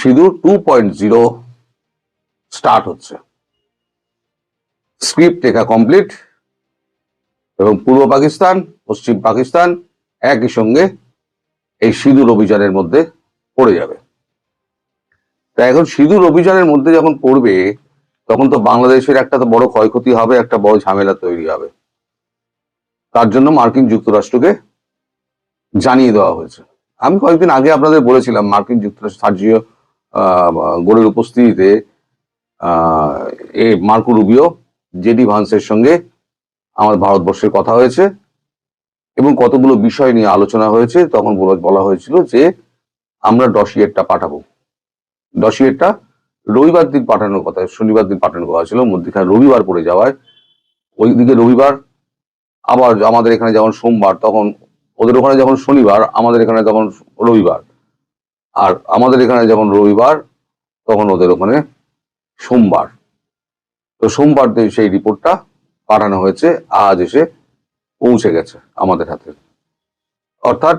Sindoor two point zero start হচ্ছে। Script লেখা complete এবং পূর্ব পাকিস্তান, পশ্চিম পাকিস্তান একই সঙ্গে এই সিঁদুর অভিযানের মধ্যে পড়ে যাবে। তা এখন সিঁদুর অভিযানের মধ্যে যখন পড়বে, তখন তো বাংলাদেশের একটা তো বড় ক্ষয়ক্ষতি হবে, একটা বড় ঝামেলা তৈরি হবে। তার জন্য মার্কিন যুক্তরাষ্ট্রকে জানিয়ে দেওয়া হয়েছে। আমি কয়েকদিন আগে আপনাদের বলেছিলাম মার্কিন যুক্তরাষ্ট্র, সার্জিও গোলের উপস্থিতিতে এ মার্কো রুবিও, জেডি ভান্সের সঙ্গে আমার ভারতবর্ষের কথা হয়েছে এবং কতগুলো বিষয় নিয়ে আলোচনা হয়েছে, তখন বলা- হয়েছিল যে আমরা ডসিয়েটটা পাঠাবো। ডসিয়েটটা রবিবার দিন পাঠানোর কথা, শনিবার দিন পাঠানোর কথা ছিল, মধ্যখানে রবিবার পড়ে যাওয়ায়। ওইদিকে রবিবার, আবার আমাদের এখানে যখন সোমবার, তখন ওদের ওখানে যখন শনিবার, আমাদের এখানে তখন রবিবার। আর আমাদের এখানে যখন রবিবার, তখন ওদের ওখানে সোমবার। তো সোমবার সেই রিপোর্টটা পাঠানো হয়েছে, আজ এসে পৌঁছে গেছে আমাদের হাতে। অর্থাৎ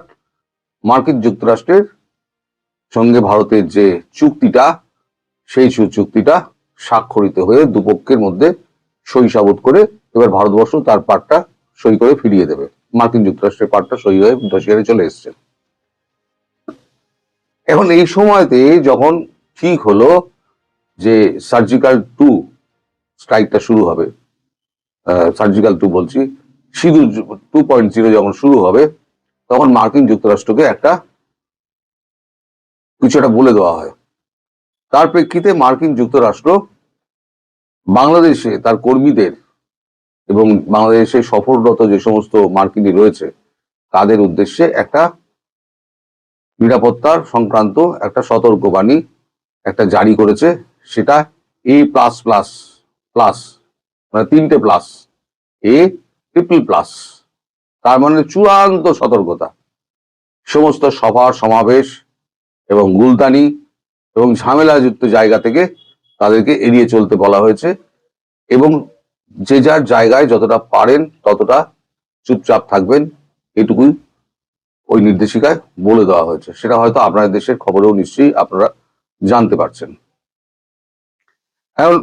মার্কিন যুক্তরাষ্ট্রের সঙ্গে ভারতের যে চুক্তিটা, সেই চুক্তিটা স্বাক্ষরিত হয়ে দুপক্ষের মধ্যে সই সাবুত করে এবার ভারতবর্ষ তার পার্টটা সই করে ফিরিয়ে দেবে। মার্কিন যুক্তরাষ্ট্রের পার্টটা সই হয়ে ডসিয়ারে চলে এসছে। এখন এই সময়তে যখন ঠিক হলো যে সার্জিক্যাল টু স্ট্রাইকটা শুরু হবে সার্জিক্যাল টু বলছি, সিঁদুর টু পয়েন্ট জিরো যখন শুরু হবে, তখন মার্কিন যুক্তরাষ্ট্রকে একটা কিছু একটা বলে দেওয়া হয়। তার প্রেক্ষিতে মার্কিন যুক্তরাষ্ট্র বাংলাদেশে তার কর্মীদের এবং বাংলাদেশে সফররত যে সমস্ত মার্কিনী রয়েছে, তাদের উদ্দেশ্যে একটা নিরাপত্তার সংক্রান্ত একটা সতর্কবাণী একটা জারি করেছে, সেটা এ প্লাস প্লাস প্লাস মানে তিনটে প্লাস এ ট্রিপল প্লাস তার মানে চূড়ান্ত সতর্কতা। সমস্ত সভা, সমাবেশ এবং গুলতানি এবং ঝামেলাযুক্ত জায়গা থেকে তাদেরকে এড়িয়ে চলতে বলা হয়েছে এবং যে যার জায়গায় যতটা পারেন ততটা চুপচাপ থাকবেন, এটুকুই ওই নির্দেশিকায় বলে দেওয়া হয়েছে। সেটা হয়তো আপনাদের দেশের খবরেও নিশ্চয়ই আপনারা জানতে পারছেন। এখন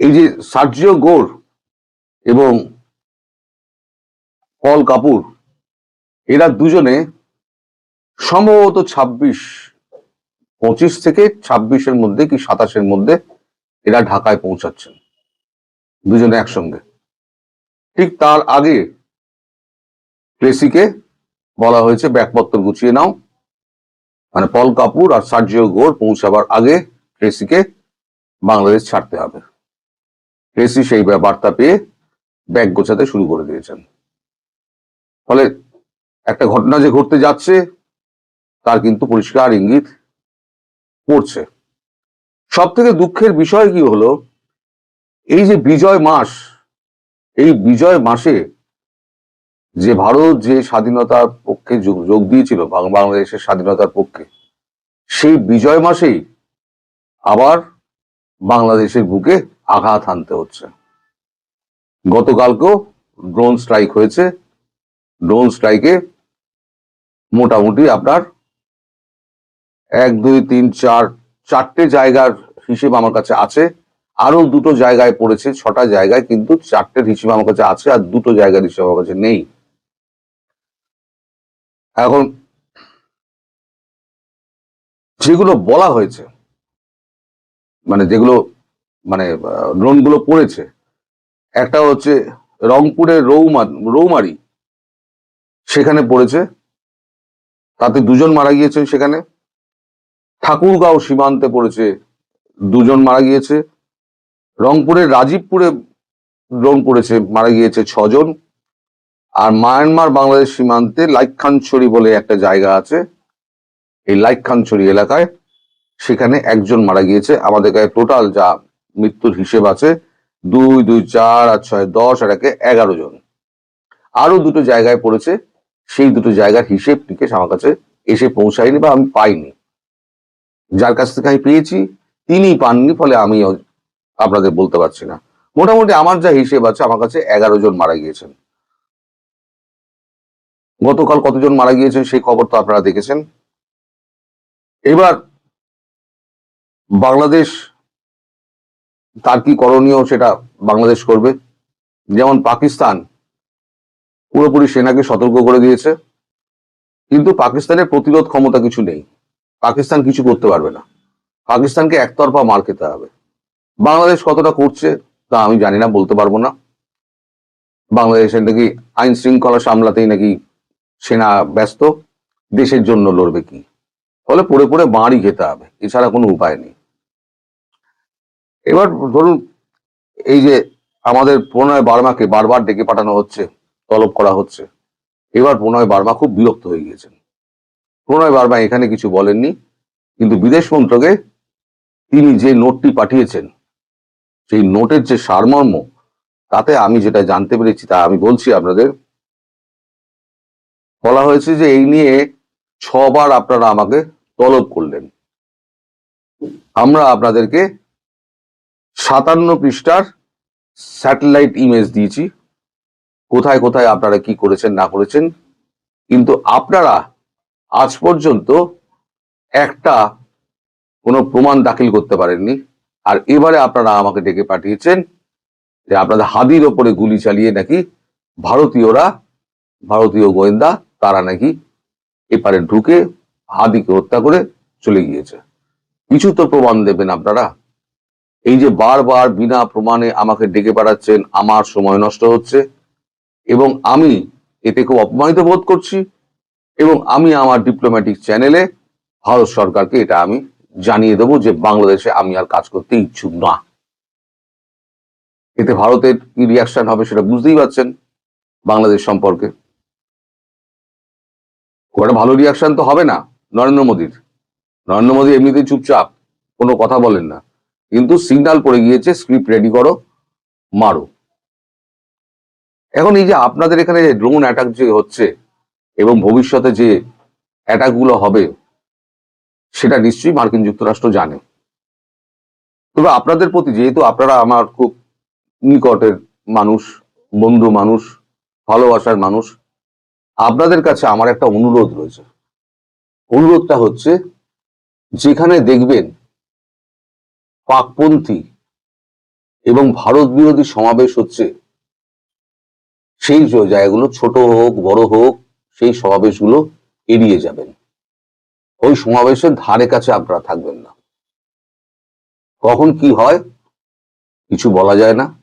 এই যে সার্জিও গোর এবং পল কাপুর, এরা দুজনে সম্ভবত ছাব্বিশ, পঁচিশ থেকে ছাব্বিশের মধ্যে কি সাতাশের মধ্যে এরা ঢাকায় পৌঁছাচ্ছেন। দুজনে একসঙ্গে। ঠিক তার আগে ট্রেসিকে বলা হয়েছে, ব্যাগপত্র গুছিয়ে নাও। মানে পল কাপুর আর সার্জিও গোর পৌঁছাবার আগে ট্রেসিকে বাংলাদেশ ছাড়তে হবে। ট্রেসি সেই বার্তা পেয়ে ব্যাগ গোছাতে শুরু করে দিয়েছেন। ফলে একটা ঘটনা যে ঘটতে যাচ্ছে, তার কিন্তু পরিষ্কার ইঙ্গিত পড়ছে সব থেকে দুঃখের বিষয় কি হলো, এই যে বিজয় মাস, এই বিজয় মাসে যে ভারত যে স্বাধীনতার পক্ষে যোগ দিয়েছিল বাংলাদেশের স্বাধীনতার পক্ষে, সেই বিজয় মাসেই আবার বাংলাদেশের বুকে আঘাত হানতে হচ্ছে। গতকালকেও ড্রোন স্ট্রাইক হয়েছে। ড্রোন স্ট্রাইকে মোটামুটি আপনার এক, দুই, তিন, চার, চারটে জায়গার হিসেব আমার কাছে আছে। আরও দুটো জায়গায় পড়েছে, ছটা জায়গায়, কিন্তু চারটের হিসেব আমার কাছে আছে আর দুটো জায়গার হিসেব আমার কাছে নেই। এখন যেগুলো বলা হয়েছে মানে যেগুলো মানে ড্রোনগুলো পড়েছে, একটা হচ্ছে রংপুরের রৌমা, রৌমারি, সেখানে পড়েছে, তাতে দুজন মারা গিয়েছেন সেখানে, ঠাকুরগাঁও সীমান্তে পড়েছে, দুজন মারা গিয়েছে, রংপুরের রাজীবপুরে ড্রোন পড়েছে, মারা গিয়েছে ছজন আর মায়ানমার বাংলাদেশ সীমান্তে লাইখানছড়ি বলে একটা জায়গা আছে। এই লাইখানছড়ি এলাকায় সেখানে একজন মারা গিয়েছে। আমাদের কাছে টোটাল যা মৃত্যুর হিসেব আছে, দুই দুই, চার আর ছয়, দশ, আর একে এগারো জন। আরও দুটো জায়গায় পড়েছে। সেই দুটো জায়গার হিসেব নিকেশ আমার কাছে এসে পৌঁছায়নি বা আমি পাইনি। যার কাছ থেকে আমি পেয়েছি, তিনি পাননি, ফলে আমি আপনাদের বলতে পারছি না। মোটামুটি আমার যা হিসেব আছে, আমার কাছে এগারো জন মারা গিয়েছেন। গতকাল কতজন মারা গিয়েছেন সেই খবর তো আপনারা দেখেছেন। এবার বাংলাদেশ তার কি করণীয় সেটা বাংলাদেশ করবে। যেমন পাকিস্তান পুরোপুরি সেনাকে সতর্ক করে দিয়েছে, কিন্তু পাকিস্তানের প্রতিরোধ ক্ষমতা কিছু নেই। পাকিস্তান কিছু করতে পারবে না। পাকিস্তানকে একতরফা মার খেতে হবে। বাংলাদেশ কতটা করছে তা আমি জানি না, বলতে পারব না। বাংলাদেশের নাকি আইন শৃঙ্খলা সামলাতেই নাকি সেনা ব্যস্ত, দেশের জন্য লড়বে কি? ফলে পড়ে পড়ে মারই খেতে হবে, এছাড়া কোনো উপায় নেই। এবার ধরুন, এই যে আমাদের প্রণয় বার্মাকে বারবার ডেকে পাঠানো হচ্ছে, তলব করা হচ্ছে, এবার প্রণয় বার্মা খুব বিরক্ত হয়ে গিয়েছেন। প্রণয় বার্মা এখানে কিছু বলেননি, কিন্তু বিদেশ মন্ত্রকে তিনি যে নোটটি পাঠিয়েছেন, সেই নোটের যে সারমর্ম, তাতে আমি যেটা জানতে পেরেছি, তা আমি বলছি আপনাদের বলা হয়েছে যে এই নিয়ে ছবার আপনারা আমাকে তলব করলেন। আমরা আপনাদেরকে সাতান্ন পৃষ্ঠার স্যাটেলাইট ইমেজ দিয়েছি। কোথায় কোথায় আপনারা কি করেছেন, না করেছেন। কিন্তু আপনারা আজ পর্যন্ত একটা কোনো প্রমাণ দাখিল করতে পারেননি। আর এবারে আপনারা আমাকে ডেকে পাঠিয়েছেন যে আপনাদের হাদির ওপরে গুলি চালিয়ে নাকি ভারতীয়রা, ভারতীয় গোয়েন্দা তারা নাকি এপারে ঢুকে হাদিকে হত্যা করে চলে গিয়েছে। কিছু তো প্রমাণ দেবেন আপনারা। এই যে বারবার বিনা প্রমাণে আমাকে ডেকে পাঠাচ্ছেন, আমার সময় নষ্ট হচ্ছে এবং আমি এতে খুব অপমানিত বোধ করছি এবং আমি আমার ডিপ্লোম্যাটিক চ্যানেলে ভারত সরকারকে এটা আমি জানিয়ে দেবো যে বাংলাদেশে আমি আর কাজ করতে ইচ্ছুক না। এতে ভারতের কি রিয়াকশন হবে সেটা বুঝতেই পারছেন বাংলাদেশ সম্পর্কে। খুব একটা ভালো রিয়াকশন তো হবে না নরেন্দ্র মোদীর। নরেন্দ্র মোদী এমনিতেই চুপচাপ, কোনো কথা বলেন না। কিন্তু সিগনাল পড়ে গিয়েছে স্ক্রিপ্ট রেডি করো, মারো। এখন এই যে আপনাদের এখানে ড্রোন অ্যাটাক যে হচ্ছে এবং ভবিষ্যতে যে অ্যাটাকগুলো হবে, সেটা নিশ্চয়ই মার্কিন যুক্তরাষ্ট্র জানে। তবে আপনাদের প্রতি, যেহেতু আপনারা আমার খুব নিকটের মানুষ, বন্ধু মানুষ, ভালোবাসার মানুষ আপনাদের কাছে আমার একটা অনুরোধ রয়েছে। অনুরোধটা হচ্ছে, যেখানে দেখবেন পাকপন্থী এবং ভারত বিরোধী সমাবেশ হচ্ছে, সেই জায়গাগুলো ছোট হোক, বড় হোক, সেই সমাবেশগুলো এড়িয়ে যাবেন। ওই সমাবেশের ধারে কাছে আপনারা থাকবেন না। কখন কি হয়, কিছু বলা যায় না।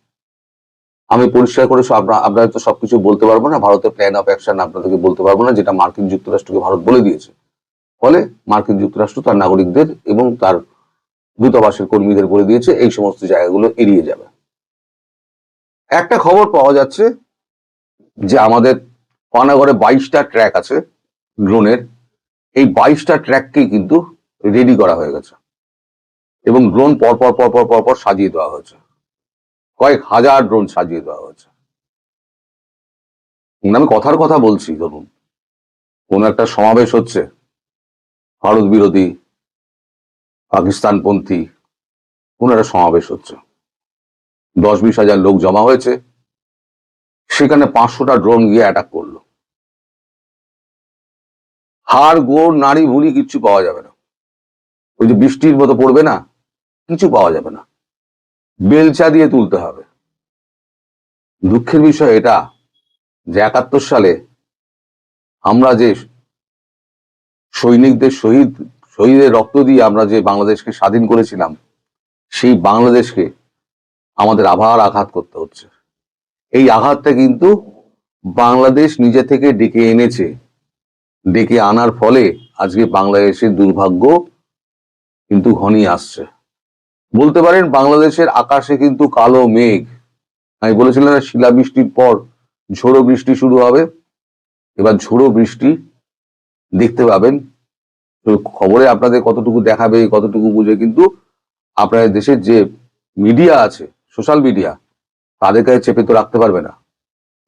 আমি পরিষ্কার করে আপনার তো সবকিছু বলতে পারব না। ভারতের প্ল্যান অফ অ্যাকশন আপনাদেরকে বলতে পারব না, যেটা মার্কিন যুক্তরাষ্ট্রকে ভারত বলে দিয়েছে। ফলে মার্কিন যুক্তরাষ্ট্র তার নাগরিকদের এবং তার দূতাবাসের কর্মীদের বলে দিয়েছে, এই সমস্ত জায়গাগুলো এড়িয়ে যাবে। একটা খবর পাওয়া যাচ্ছে যে আমাদের পানাগড়ে বাইশটা ট্র্যাক আছে ড্রোনের। এই বাইশটা ট্র্যাককেই কিন্তু রেডি করা হয়ে গেছে। এবং ড্রোন পর পর পর পর পর পর সাজিয়ে দেওয়া হয়েছে। কয়েক হাজার ড্রোন সাজিয়ে দেওয়া হয়েছে। আমি কথার কথা বলছি, ধরুন। কোন একটা সমাবেশ হচ্ছে, ভারত বিরোধী, পাকিস্তানপন্থী, কোন একটা সমাবেশ হচ্ছে। দশ বিশ হাজার লোক জমা হয়েছে, সেখানে পাঁচশোটা ড্রোন গিয়ে অ্যাটাক করল। হাড়, গোড় নারী ভুড়ি কিচ্ছু পাওয়া যাবে না। ওই যে বৃষ্টির মতো পড়বে না, কিছু পাওয়া যাবে না। বেলচা দিয়ে তুলতে হবে। দুঃখের বিষয় এটা যে একাত্তর সালে আমরা যে সৈনিকদের শহীদ, শহীদের রক্ত দিয়ে আমরা যে বাংলাদেশকে স্বাধীন করেছিলাম, সেই বাংলাদেশকে আমাদের আবার আঘাত করতে হচ্ছে। এই আঘাতটা কিন্তু বাংলাদেশ নিজে থেকে ডেকে এনেছে, ডেকে আনার ফলে আজকে বাংলাদেশের দুর্ভাগ্য কিন্তু ঘনিয়ে আসছে। বলতে পারেন বাংলাদেশের আকাশে কিন্তু কালো মেঘ। আমি বলেছিলাম না, শিলাবৃষ্টির পর ঝোড়ো বৃষ্টি শুরু হবে। এবার ঝোড়ো বৃষ্টি দেখতে পাবেন। তো খবরে আপনাদের কতটুকু দেখাবে, কতটুকু বুঝে, কিন্তু আপনাদের দেশের যে মিডিয়া আছে, সোশ্যাল মিডিয়া, তাদের কাছে চেপে তো রাখতে পারবে না।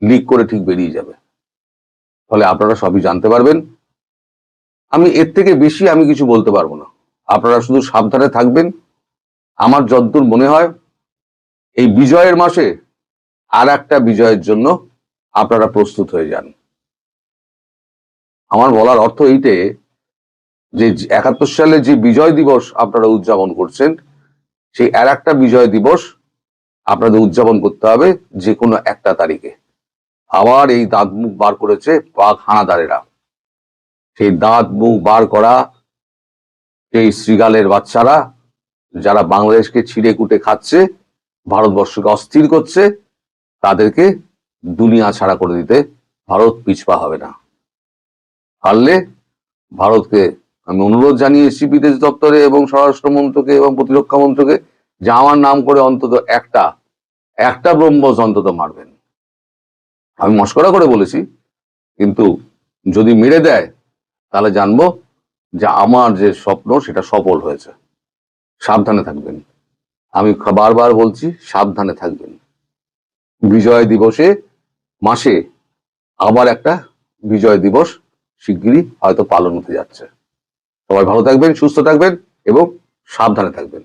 লিক করে ঠিক বেরিয়ে যাবে। ফলে আপনারা সবই জানতে পারবেন। আমি এর থেকে বেশি আমি কিছু বলতে পারব না। আপনারা শুধু সাবধানে থাকবেন। আমার যদ্দূর মনে হয়, এই বিজয়ের মাসে আর একটা বিজয়ের জন্য আপনারা প্রস্তুত হয়ে যান। আমার বলার অর্থ এইটে, যে একাত্তর সালে যে বিজয় দিবস আপনারা উদযাপন করছেন, সেই আর একটা বিজয় দিবস আপনাদের উদযাপন করতে হবে যে কোনো একটা তারিখে। আবার এই দাঁত মুখ বার করেছে পাক হানাদারেরা। সেই দাঁত মুখ বার করা সেই শ্রীগালের বাচ্চারা যারা বাংলাদেশকে ছিঁড়ে কুটে খাচ্ছে, ভারতবর্ষকে অস্থির করছে, তাদেরকে দুনিয়া ছাড়া করে দিতে ভারত পিছপা হবে না। পারলে ভারতকে আমি অনুরোধ জানিয়েছি বিদেশ দপ্তরে এবং স্বরাষ্ট্র মন্ত্রকে এবং প্রতিরক্ষা মন্ত্রকে যে আমার নাম করে অন্তত একটা একটা ব্রহ্মস অন্তত মারবেন। আমি মস্করা করে বলেছি, কিন্তু যদি মেরে দেয়, তাহলে জানব যে আমার যে স্বপ্ন, সেটা সফল হয়েছে। সাবধানে থাকবেন। আমি বারবার বলছি, সাবধানে থাকবেন। বিজয় দিবসে মাসে আবার একটা বিজয় দিবস শিগগিরই হয়তো পালন হতে যাচ্ছে। সবাই ভালো থাকবেন, সুস্থ থাকবেন এবং সাবধানে থাকবেন।